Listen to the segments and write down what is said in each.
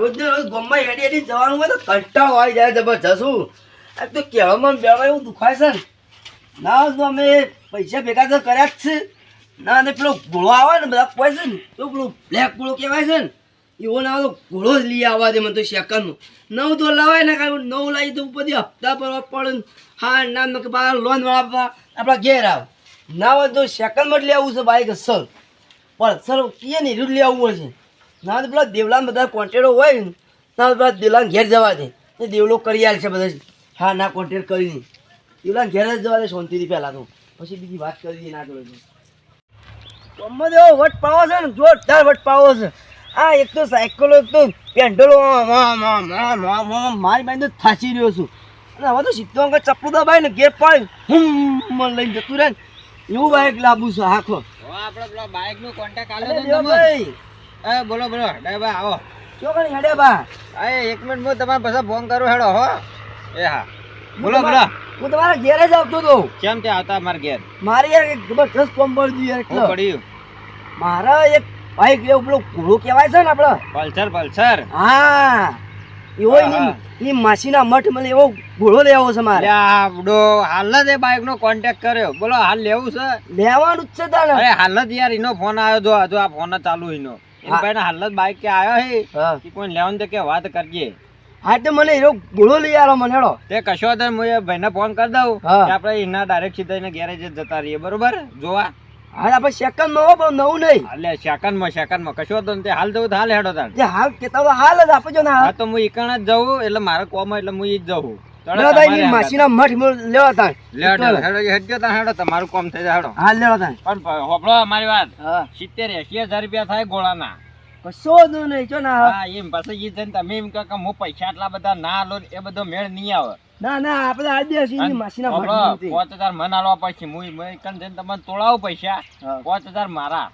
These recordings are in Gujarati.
રોજ ને રોજ ગોમમાં હેડી હેડી જવાનું હોય તો કંટાળો આવી જાય જબરજસ્ત. આ તો કહેવામાં બેવા એવું દુખાય છે ને. ના, તો અમે પૈસા ભેગા તો કર્યા જ છે. ના, અને પેલો ઘોડો આવે ને બધા કોઈ છે ને, તો પેલો બ્લેક ગોળો કહેવાય છે ને. એવો ના તો ઘોડો જ લઈ આવવા દે મને તો સેકન્ડનું નવ તો લાવાય ને કાંઈ નવ લાવી તો બધી હપ્તા ભરવા પડે હા, ના, મેં કે બહાર લોન વાળા આપણા ઘેર આવ. ના હોય તો સેકન્ડમાં જ લેવું છે બાઈક અસલ. પણ સર કીએ ને જ લેવું છે. ના તો પેલા દેવલા બધા કોન્ટેક્ટો હોય ને ના પેલા દેવલા ઘેર જવા દે. એ દેવલો કરી આલ છે બધા. હા ના કોન્ટેક્ટ કરીને દેવલાન ઘેર જ જવા દે શાંતિથી પહેલાં તો. પછી બીજી વાત કરી ના જોડે ગમત એવો વટ પાવો છે ને જોરદાર વટ પાવો છે. આ એક તો સાયકલો એક તો પેન્ડલો મારી બાઈ તો થાચી રહ્યો છું. અને હવે તો સીધો અંગે ચપ્પુ દબાય ને ગેર પાડી હમ લઈને જતું રહે ને. એવું બાઇક લાવું છે આખો. આપણે પેલા બાઇક કોન્ટેક્ટ અરે દેવભાઈ એ બોલો બોલો ડ્રાઈવર આવો. શું કરી હેડે બા? એ એક મિનિટ હું તમારે પાછા ફોન કરું હેડો હો. એ હા. બોલો બોલો. હું તમારા ઘેરે જ આવતો હતો. કેમ તે આવતા મારા ઘેર? મારે યાર એક જબરદસ્ત કોમ પડી ગયું યાર એટલે પડ્યું મારા એક બાઈક લેવું પેલો ઘોડો કહેવાય છે ને આપણો પલ્સર પલ્સર. હા. એવો હા. માસીના મઠ મને એવો ઘોડો લેવો છે મારે. આપડો હાલ જ એ બાઇક નો કોન્ટેક્ટ કર્યો. બોલો હાલ લેવું છે? લેવાનું જ છે તને અરે હાલ જ યાર એનો ફોન આવ્યો જો જો આ ફોન ચાલુ એનો. એમ હા. ભાઈ હાલ જ બાઇક કે આવ્યો હે કે કોઈ લેવાનું તો કે વાત કરજે. હા તો મને એવો ઘોડો લઈ આવ્યો મને હેડો. તે કશો તો હું એ ભાઈને ફોન કરી દઉં. કે આપણે એના ડાયરેક્ટ સીધા એને ગેરેજ જ જતા રહીએ બરોબર? જોવા. હાલ આપણે સેકન્ડમાં પણ નવું નહીં. એટલે સેકન્ડમાં સેકન્ડમાં કશો તો તે હાલ જવું તો હાલ હેડો તાણ. હાલ કેતા હાલ જ આપજો ને હા. તો હું ઈકણ જ જવું એટલે મારે કોમ એટલે હું ઈ જ જવું. લેવા તા ની માસીના મઠ લેવા તા. લેડો, હેડો, હેડજો તા હેડો તમારું કામ થઈ જાય હેડો. હા લેવા તા. પણ હોપળો હોભળો મારી વાત. હા. સિત્તેર એસી હજાર રૂપિયા થાય ગોળાના. કશો જ નહીં જો ના હા એમ પાછો ઈ જન તમે એમ કહો કે હું પૈસા આટલા બધા ના લો એ બધો મેળ નહીં આવે. ના ના આપણે આજે ની માસીના મઠ. પાંચ હજાર મને આલવા પછી હું હું ઈકણ જઈને તમને તોડાવું પૈસા. પાંચ હજાર મારા.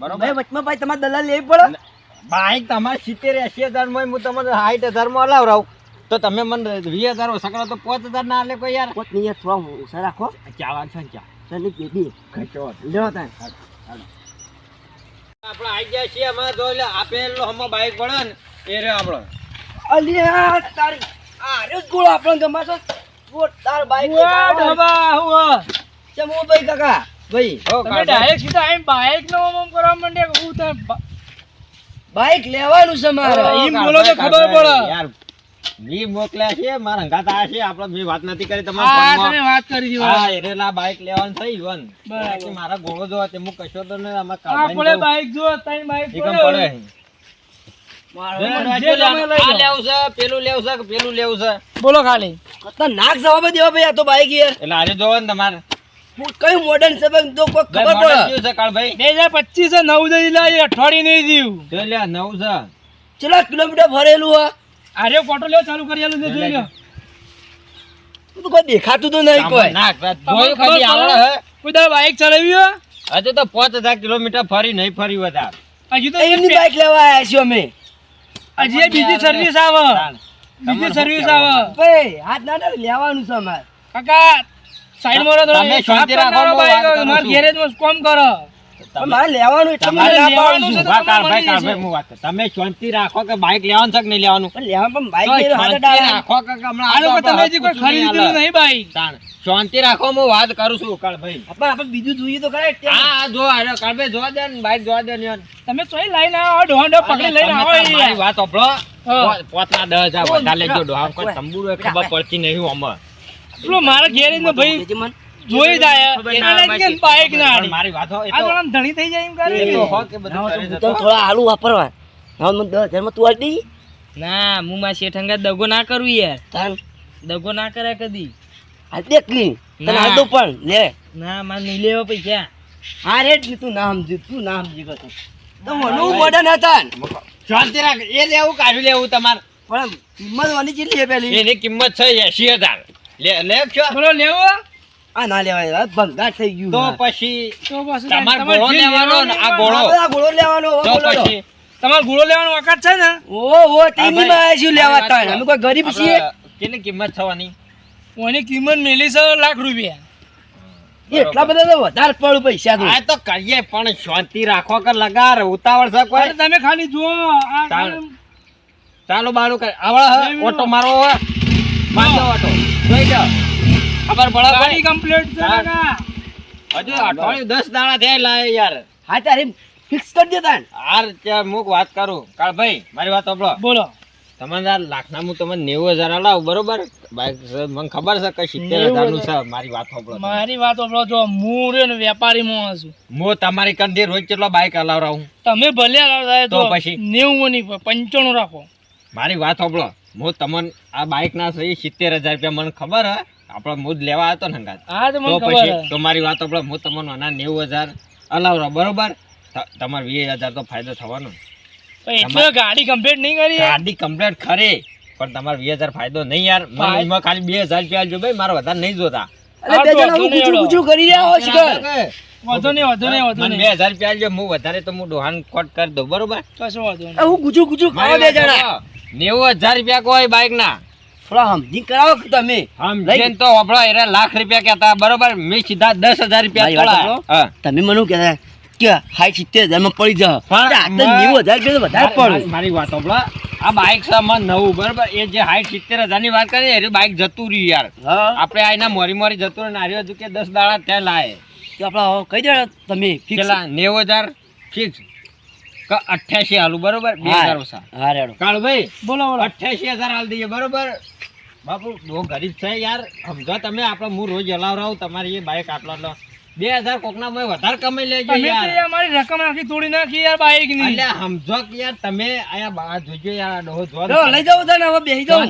બરોબર? ભાઈ વચમાં ભાઈ તમારે દલાલ લેવી પડે? ભાઈ તમારે સિત્તેર એસી હજારમાં હું તમને સાઠ હજારમાં હલાવરાવ તો તમે મને વીસ હજાર સકડો તો પાંચ હજાર ના લે કોઈ યાર. કોટ નહીં થોડા ઓછા રાખો. ચા છે ને ચા. ચાલી પેટી ખર્ચો લેવા તા આપણે આવી ગયા છીએ અમે જો એટલે આપેલો હમો બાઈક પડે ને એ રહ્યો આપણો. અલ્યા તારી આ રે ગોળ આપણો ગમાશો ગોળ તાર બાઈક ચમ ઓ ભાઈ કાકા? ભાઈ તમે ડાયરેક્ટ સીધા આવીને બાઈક નો ઓમ કરવા માંડે હું તો બાઈક લેવાનું છે મારે. એમ બોલો તો ખબર પડે. યાર મી મોકલ્યા છે મારા હંગાતા છે આપણે મેં વાત નથી કરી હા તમારા તમે વાત કરી દીવા હા એરેલા બાઈક લેવાનું થઈ ગયું બાકી મારા ગોળો જો તે હું કશો તો ને આમાં આ પડે બાઇક જો તઈ બાઇક પડે. પડે. મારે જે તમે લઈ આ લો. લેવું છે પેલું લેવું છે કે પેલું લેવું છે? બોલો ખાલી. ખતરનાક જવાબ દેવા ભાઈ આ તો બાઈક એટલે આજે જોવો ને તમારે. કયું મોડર્ન છે ભાઈ ભાઈ, ખબર model પડે. કયું છે કાળભાઈ? બે હજાર પચીસ નવ જઈ લાવી નહીં દીધું જો લે નવું છે. ચેટલા કિલોમીટર ફરેલું હા આરે ફોટો લેવો ચાલુ કરી આલું ને જોઈ લ્યો. તું તો કોઈ દેખાતું તો નહીં કોઈ. ના ખબર ખાલી આવડે હે? કોઈ દા બાઇક ચલાવી હોય? હજુ તો પાંચ હજાર કિલોમીટર ફરી નહીં ફરી વધાર. હજુ તો એમની બાઇક લેવા આવ્યા છીએ અમે. હજી બીજી સર્વિસ આવે. બીજી સર્વિસ આવે. ભાઈ હાથ ના ના લેવાનું છે અમાર. કાકા સાઈડમાં રહો થોડો. તમે શાંતિ રાખો, મારા. ગેરેજમાં કોમ કરો. મારે લેવાનું એટલે લેવાનું છે. હું વાત તમે શાંતિ રાખો કે બાઈક લેવાનું છે કે નહીં લેવાનું પણ લેવા પણ શાંતિ રાખો કે હમણાં આ લોકો તમે હજી કોઈ પૂછું નહીં ખરીદેલું હાલે. નહીં બાઈક તાણ. શાંતિ રાખો હું વાત કરું છું કાળભાઈ આપણે આપણે બીજું જોઈએ તો હા જો કાળભાઈ જોવા દે ને બાઈક જોવા દે ને. તમે ચોઈ લઈને આવો ડોંડો પકડી લઈને આવો મારી વાત સાંભળો. પોતના દસ હજાર વધારે લેજો બેટા, કોઈ તંબુરો ખબર પડતી નહીં આમાં. પેલો મારા ગેરેજનો ભાઈ. જોઈ જાય ના બાઈક ના આડી. મારી વાત હો, આ તો- ધણી થઈ જાય એમ એ કરે તો હો કે બધું તો થોડા આલુ વાપરવા. ના, મને દસ હજારમાં તું આલી દઈ? ના હું માં શેઠંગા દગો ના કરું યાર. તાન. દગો ના કરે કદી. આ દેખ લી. તને ના. હાલ પણ લે. ના માં નહીં લેવા પૈસા. હા રેટની તું ના સમજી તું ના સમજી ગયો તું. તો મનું હતા શાંતિ રાખ એ લેવું કાઢી લેવું તમારે? પણ કિંમત વાની કેટલી છે પેલી? એની કિંમત છે એસી હજાર. લે લે લેવો? આ ના લેવાય ભંગાર થઈ ગયું તો પછી તો પછી તમારે ગોળો લેવાનો ને આ ગોળો. આ ગોળો લેવાનો તો પછી તમારે ગુળો લેવાનો વખત છે ને? ઓ ઓ તેની માં આવીશું લેવા મારી તાણ. અમે કોઈ ગરીબ છીએ. કેટલી કિંમત થવાની? કોની કિંમત મેલી છે? લાખ રૂપિયા. એટલા બધા તો વધારે પડું પૈસા તો. આ તો કરીએ પણ શાંતિ રાખો કે લગાર ઉતાવળ છે કોઈ? તમે ખાલી જુઓ ચાલો. બારું કરે આવડે ઓટો મારો હે. ઓટો. જોઈ જાઓ ખબર પડે ગાડી કમ્પ્લીટ છે કાકા. હજુ અઠવાડિયું દસ દાડા થયા લાય યાર. હા તારે ફિક્સ કરી દે તાન હાર ત્યાં મુક વાત કરું. કાળ ભાઈ મારી વાત સાંભળો. બોલો. તમે તાર લાખના હું તમને નેવું હજાર હલાવ બરોબર? બાઈક મને ખબર છે કે સિત્તેર હજાર. નું છે મારી વાત સાંભળો મારી વાત સાંભળો જો હું રહ્યો ને વેપારી મો છું. હું તમારી કંધી રોજ કેટલો બાઈક હલાવરાવું તમે ભલે હલાવતા તો તો પછી? નેવું નહીં પંચાણું રાખો. મારી વાત સાંભળો. હું તમને આ બાઈક ના સહી સિત્તેર હજાર રૂપિયા મને ખબર હે? આપણે મૂજ લેવા હતો ને હંગાત. હા તો મને ખબર. તો મારી વાત આપણે હું તમને ના નેવું હજાર હલાવરો બરોબર? તમારે વીસ હજાર તો ફાયદો થવાનો. ગાડી કમ્પ્લીટ નહીં કરી ગાડી કમ્પ્લીટ ખરી પણ તમારે વીસ હજાર ફાયદો નહીં યાર. એમાં ખાલી બે હજાર રૂપિયા જો ભાઈ મારે વધારે નહીં જોતા. નેવું હજાર રૂપિયા કોઈ બાઈક ના થોડા સમજી કરાવો કે તમે? સમજેન તો વાપરો એરા લાખ રૂપિયા કહેતા બરોબર? મેં સીધા દસ હજાર રૂપિયા. તમે મને કહેતા? કે હાઈ સિત્તેર હજારમાં પડી જાઓ. પણ નેવું હજાર રૂપિયા વધારે મારી- પડે. મારી વાત સાંભળો. આ બાઈક છે નવું બરાબર? એ જે હાઈટ સિત્તેર હજારની વાત કરી એ બાઇક જતું રહ્યું યાર. હા. આપણે આ એના મોરી મોરી જતું રહ્યું ને આર્યો હજુ કે દસ દાડા ત્યાં લાય. તો આપણે કહી દે તમે નેવું હજાર ફિક્સ અઠ્યાસી આલુ બરોબર? બે હજાર ઓછા. હા રેડો. કાળુભાઈ બોલો બોલો. અઠ્યાસી હજાર હાલ દઈએ બરોબર? બાપુ બહુ ગરીબ છે યાર. સમજો તમે આપણે હું રોજ હલાવરાવ તમારી એ બાઈક આટલો આટલો. બે હજાર કોકના માં વધારે કમાઈ લેજો યાર. યાર મારી રકમ આખી તોડી નાખી યાર બાઈકની એટલે સમજો કે યાર તમે આયા બહાર જોજો યાર ડોહો જો લઈ જાઓ તને હવે બેસી જાવ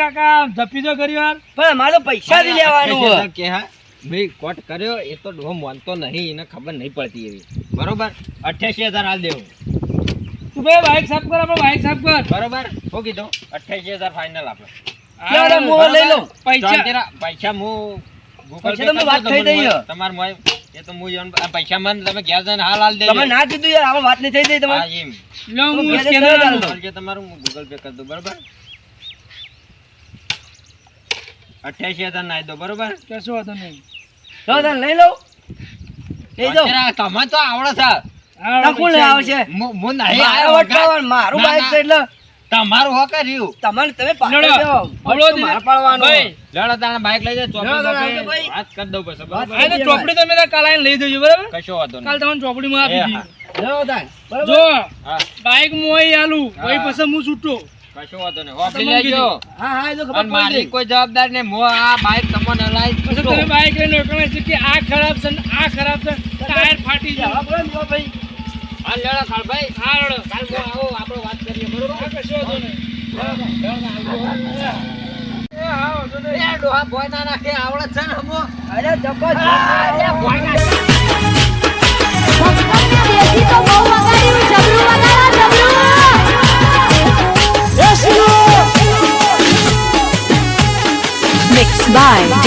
કાકા જપી દો કરી વાર પણ અમારે પૈસા જ લેવાનું કે હા. ભાઈ કોટ કર્યો એ તો ડોહો માનતો નહીં એને ખબર નહીં પડતી એવી. બરોબર? અઠ્યાસી હજાર હાલ દેવું. તું ભાઈ બાઇક સાફ કર આપણે બાઇક સાફ કર. બરોબર? શું કીધું અઠ્યાસી હજાર ફાઇનલ આપણે લઈ પૈસા. પૈસા હું અઠ્યાસી હજાર નાખી દો બરોબર? કશું વાંધો નહીં. લો તને લઈ લઉં. લઈ જાઓ તમે તો આવડે છે. મારે મારું બાઈક છે એટલે. તમારું હોકે રહ્યું. તમારે તમે પાડવાનો. ભાઈ, લડો તાણે બાઈક લઈ જાય ચોપડી. વાત કરી દઉં પછી? આ તો ચોપડી તમે કાલ આઈને લઈ જજો બરાબર? કશો વાંધો કાલ તમને ચોપડી માં આપી દીધી? જો બાઈક મોય આલું પછી હું છૂટો. કશો વાંધો નહીં. વાપરી લેજો. હા હા એ તો ખબર મારી કોઈ જવાબદાર નહીં મો આ બાઈક તમને હલાઈ પછી તમે બાઈક લઈને રોકણા છે કે આ ખરાબ છે ને આ ખરાબ છે ટાયર ફાટી જાય. જાય હા, ભાઈ. હા લડો કાળભાઈ હા રડો. કાલ હું આવું આપણે વાત કરીએ. બરોબર? કશો વાંધો નહીં. ભોય ના નાખે. આવડે છે ને અરે જબરજસ્ત. ભોય Bye.